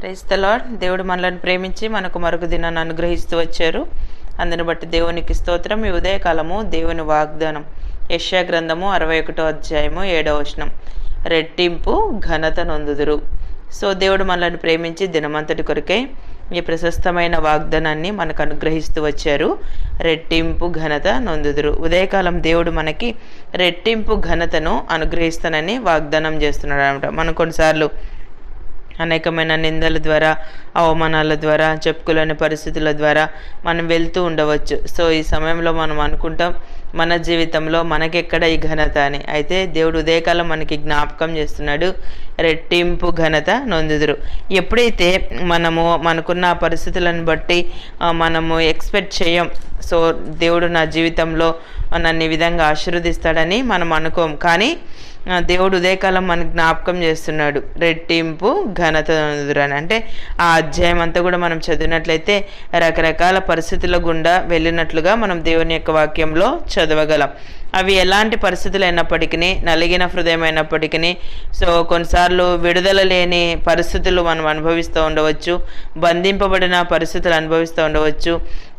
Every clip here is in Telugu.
క్రైస్తలాడ్ దేవుడు మనల్ని ప్రేమించి మనకు మరొక దినాన్ని అనుగ్రహిస్తూ వచ్చారు. అందుని బట్టి దేవునికి స్తోత్రం. ఈ ఉదయకాలము దేవుని వాగ్దానం. యష్యా గ్రంథము అరవై ఒకటో అధ్యాయము ఏడవ వచనం. రెట్టింపు ఘనత నొందుదురు. సో దేవుడు మనల్ని ప్రేమించి దినమంతటి కొరకే ఈ ప్రశస్తమైన వాగ్దానాన్ని మనకు అనుగ్రహిస్తూ వచ్చారు. రెట్టింపు ఘనత నొందుదురు. ఉదయకాలం దేవుడు మనకి రెట్టింపు ఘనతను అనుగ్రహిస్తానని వాగ్దానం చేస్తున్నాడు అనమాట మనం కొన్నిసార్లు అనేకమైన నిందల ద్వారా అవమానాల ద్వారా చెప్పుకోలేని పరిస్థితుల ద్వారా మనం వెళ్తూ ఉండవచ్చు. సో ఈ సమయంలో మనం అనుకుంటాం మన జీవితంలో మనకెక్కడ ఈ ఘనత అని. అయితే దేవుడు ఉదయకాలం మనకి జ్ఞాపకం చేస్తున్నాడు రెట్టింపు ఘనత నొందుదురు. ఎప్పుడైతే మనము మనకున్న పరిస్థితులను బట్టి మనము ఎక్స్పెక్ట్ చేయం సో దేవుడు నా జీవితంలో నన్ను ఈ విధంగా ఆశీర్వదిస్తాడని మనం అనుకోం. కానీ దేవుడు ఉదయకాలం మనకు జ్ఞాపకం చేస్తున్నాడు. రెట్టింపు ఘనత అని అంటే ఆ అధ్యాయం అంతా కూడా మనం చదివినట్లయితే రకరకాల పరిస్థితుల గుండా వెళ్ళినట్లుగా మనం దేవుని యొక్క వాక్యంలో చదవగలం. అవి ఎలాంటి పరిస్థితులు అయినప్పటికీ నలిగిన హృదయం అయినప్పటికీ సో కొన్నిసార్లు విడుదల లేని పరిస్థితులు మనం అనుభవిస్తూ ఉండవచ్చు బంధింపబడిన పరిస్థితులు అనుభవిస్తూ ఉండవచ్చు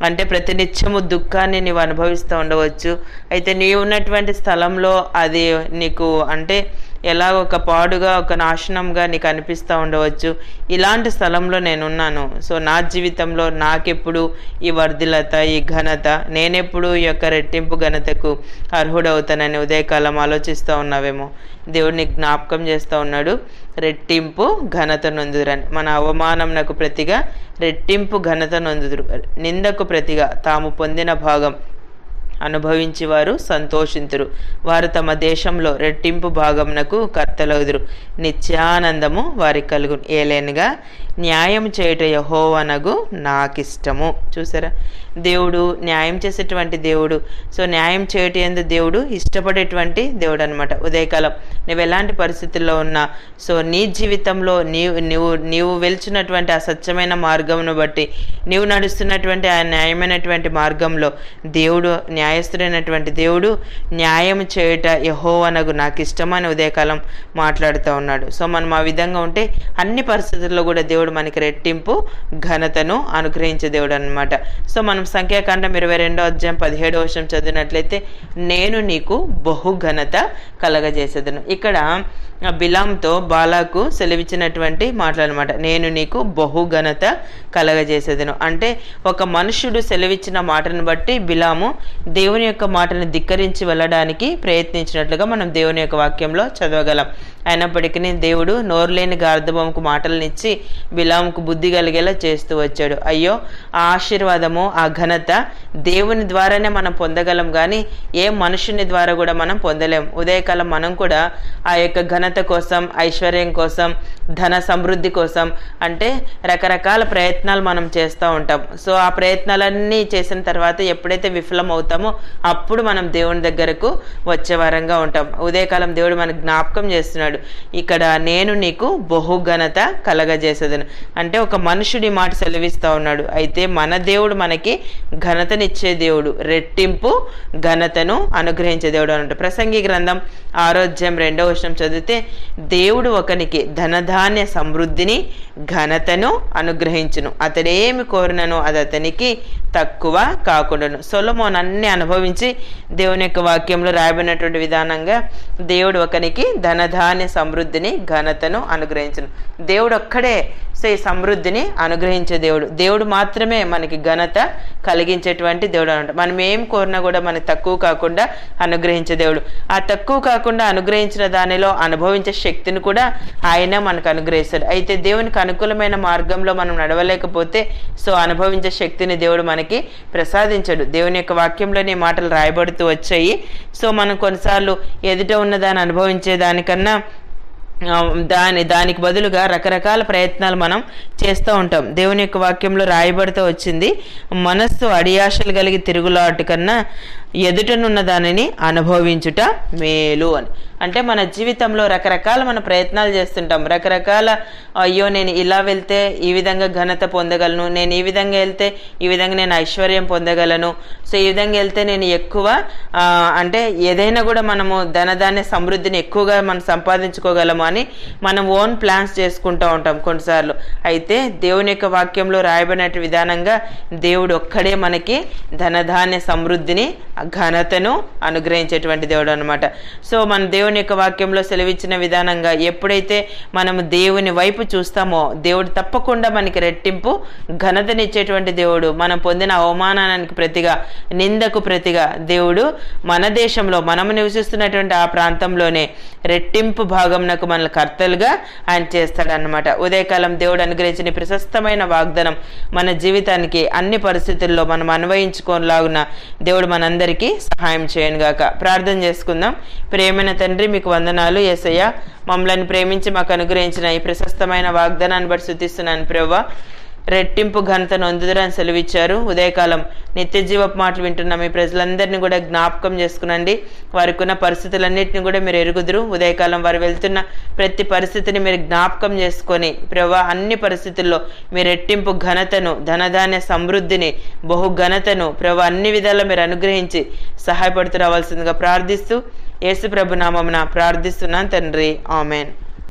అంటే ప్రతినిత్యము దుఃఖాన్ని నీవు అనుభవిస్తూ ఉండవచ్చు. అయితే నీవు ఉన్నటువంటి స్థలంలో అది నీకు అంటే ఎలా ఒక పాడుగా ఒక నాశనంగా నీకు అనిపిస్తూ ఉండవచ్చు. ఇలాంటి స్థలంలో నేనున్నాను. సో నా జీవితంలో నాకెప్పుడు ఈ వర్ధిలత ఈ ఘనత నేనెప్పుడు ఈ యొక్క రెట్టింపు ఘనతకు అర్హుడవుతానని ఉదయకాలం ఆలోచిస్తూ ఉన్నావేమో. దేవుడిని జ్ఞాపకం చేస్తూ ఉన్నాడు. రెట్టింపు ఘనత నొందుదురని. మన అవమానంనకు ప్రతిగా రెట్టింపు ఘనత నొందుదురు. నిందకు ప్రతిగా తాము పొందిన భాగం అనుభవించి వారు సంతోషింతురు. వారు తమ దేశంలో రెట్టింపు భాగమునకు కర్తలవుదురు నిత్యానందము వారికి కలుగు ఏలేనుగా న్యాయం చేయుట యహోవనగు నాకిష్టము. చూసారా? దేవుడు న్యాయం చేసేటువంటి దేవుడు. సో న్యాయం చేయట ఎందు దేవుడు ఇష్టపడేటువంటి దేవుడు అనమాట ఉదయకాలం నువ్వు ఎలాంటి పరిస్థితుల్లో ఉన్నా సో నీ జీవితంలో నీవు నీవు నీవు వెలిచినటువంటి ఆ సత్యమైన మార్గమును బట్టి నీవు నడుస్తున్నటువంటి ఆ న్యాయమైనటువంటి మార్గంలో దేవుడు న్యాయస్థుడైనటువంటి దేవుడు న్యాయం చేయుట యహోవనగు నాకు ఇష్టమని ఉదయకాలం మాట్లాడుతూ ఉన్నాడు. సో మనం ఆ విధంగా ఉంటే అన్ని పరిస్థితుల్లో కూడా దేవుడు మనకి రెట్టింపు ఘనతను అనుగ్రహించే దేవుడు అనమాట సో మనం సంఖ్యాకాండం ఇరవై రెండో అధ్యాయం పదిహేడో వర్షం చదివినట్లయితే నేను నీకు బహు ఘనత కలగజేసేదను. ఇక్కడ బిలాంతో బాలాకు సెలవిచ్చినటువంటి మాటలన్నమాట. నేను నీకు బహు ఘనత కలగజేసేదను. అంటే ఒక మనుషుడు సెలవిచ్చిన మాటను బట్టి బిలాము దేవుని యొక్క మాటను ధిక్కరించి వెళ్ళడానికి ప్రయత్నించినట్లుగా మనం దేవుని యొక్క వాక్యంలో చదవగలం. అయినప్పటికీ దేవుడు నోరులేని గార్ధభంకు మాటలనిచ్చి బిలాముకు బుద్ధి కలిగేలా చేస్తూ వచ్చాడు. అయ్యో ఆ ఆశీర్వాదము ఆ ఘనత దేవుని ద్వారానే మనం పొందగలం కానీ ఏ మనుషుని ద్వారా కూడా మనం పొందలేం. ఉదయకాలం మనం కూడా ఆ యొక్క ఘనత కోసం ఐశ్వర్యం కోసం ధన సమృద్ధి కోసం అంటే రకరకాల ప్రయత్నాలు మనం చేస్తూ ఉంటాం. సో ఆ ప్రయత్నాలన్నీ చేసిన తర్వాత ఎప్పుడైతే విఫలం అవుతామో అప్పుడు మనం దేవుని దగ్గరకు వచ్చే వారంగా ఉంటాం. ఉదయకాలం దేవుడు మనకు జ్ఞాపకం చేస్తున్నాడు. ఇక్కడ నేను నీకు బహుఘనత కలగజేసేదను అంటే ఒక మనుషుడి మాట సెలవిస్తూ ఉన్నాడు. అయితే మన దేవుడు మనకి ఘనతనిచ్చే దేవుడు రెట్టింపు ఘనతను అనుగ్రహించే దేవుడు అన్నట్టు. ప్రసంగి గ్రంథం ఆరోగ్యం రెండవ వర్షం చదివితే దేవుడు ఒకనికి ధనధాన్య సమృద్ధిని ఘనతను అనుగ్రహించును. అతడేమి కోరినను అది అతనికి తక్కువ కాకుండాను. సొలమోన్ అన్ని అనుభవించి దేవుని యొక్క వాక్యంలో రాయబడినటువంటి విధానంగా దేవుడు ఒకనికి ధనధాన్య సమృద్ధిని ఘనతను అనుగ్రహించును. దేవుడు ఒక్కడే సో ఈ సమృద్ధిని అనుగ్రహించే దేవుడు. దేవుడు మాత్రమే మనకి ఘనత కలిగించేటువంటి దేవుడు అనమాట. మనం ఏం కోరినా కూడా మనకి తక్కువ కాకుండా అనుగ్రహించే దేవుడు. ఆ తక్కువ కాకుండా అనుగ్రహించిన దానిలో అనుభవించే శక్తిని కూడా ఆయన మనకు అనుగ్రహిస్తాడు. అయితే దేవునికి అనుకూలమైన మార్గంలో మనం నడవలేకపోతే సో అనుభవించే శక్తిని దేవుడు మనకి ప్రసాదించడు. దేవుని యొక్క వాక్యంలోనే మాటలు రాయబడుతూ వచ్చాయి. సో మనం కొన్నిసార్లు ఎదుట ఉన్నదాన్ని అనుభవించే దానికన్నా దాని దానికి బదులుగా రకరకాల ప్రయత్నాలు మనం చేస్తూ ఉంటాం. దేవుని యొక్క వాక్యంలో రాయబడుతూ వచ్చింది మనస్సు అడియాశలు కలిగి తిరుగులాటు కన్నా ఎదుటనున్న దానిని అనుభవించుట మేలు అని. అంటే మన జీవితంలో రకరకాల మన ప్రయత్నాలు చేస్తుంటాం. రకరకాల అయ్యో నేను ఇలా వెళ్తే ఈ విధంగా ఘనత పొందగలను నేను ఈ విధంగా వెళ్తే ఈ విధంగా నేను ఐశ్వర్యం పొందగలను. సో ఈ విధంగా వెళ్తే నేను ఎక్కువ అంటే ఏదైనా కూడా మనము ధనధాన్య సమృద్ధిని ఎక్కువగా మనం సంపాదించుకోగలము అని మనం ఓన్ ప్లాన్స్ చేసుకుంటూ ఉంటాం కొన్నిసార్లు. అయితే దేవుని యొక్క వాక్యంలో రాయబడిన విధానంగా దేవుడు ఒక్కడే మనకి ధనధాన్య సమృద్ధిని ఘనతను అనుగ్రహించేటువంటి దేవుడు అనమాట సో మన దేవుని యొక్క వాక్యంలో సెలవిచ్చిన విధానంగా ఎప్పుడైతే మనము దేవుని వైపు చూస్తామో దేవుడు తప్పకుండా మనకి రెట్టింపు ఘనతనిచ్చేటువంటి దేవుడు మనం పొందిన అవమానానికి ప్రతిగా నిందకు ప్రతిగా దేవుడు మన దేశంలో మనము నివసిస్తున్నటువంటి ఆ ప్రాంతంలోనే రెట్టింపు భాగంనకు మన కర్తలుగా ఆయన చేస్తాడనమాట ఉదయకాలం దేవుడు అనుగ్రహించిన ప్రశస్తమైన వాగ్దానం మన జీవితానికి అన్ని పరిస్థితుల్లో మనం అన్వయించుకోలాగున దేవుడు అందరికీ సహాయం చేయను గాక. ప్రార్థన చేసుకుందాం. ప్రేమైన తండ్రి మీకు వందనాలు ఏసయ్య మమ్మల్ని ప్రేమించి మాకు అనుగ్రహించిన ఈ ప్రశస్తమైన వాగ్దానాన్ని బట్టి శుద్ధిస్తున్నాను ప్రభా రెట్టింపు ఘనతను అందుదరని సెలవిచ్చారు. ఉదయకాలం నిత్యజీవపు మాటలు వింటున్న మీ ప్రజలందరినీ కూడా జ్ఞాపకం చేసుకునండి. వారికి ఉన్న పరిస్థితులన్నింటినీ కూడా మీరు ఎరుగుదురు. ఉదయకాలం వారు వెళ్తున్న ప్రతి పరిస్థితిని మీరు జ్ఞాపకం చేసుకొని ప్రభా అన్ని పరిస్థితుల్లో మీ రెట్టింపు ఘనతను ధనధాన్య సమృద్ధిని బహు ఘనతను ప్రభా అన్ని విధాలా మీరు అనుగ్రహించి సహాయపడుతూ రావాల్సిందిగా ప్రార్థిస్తూ యేసు ప్రభు నామమున ప్రార్థిస్తున్నాను తండ్రి. ఆమెన్.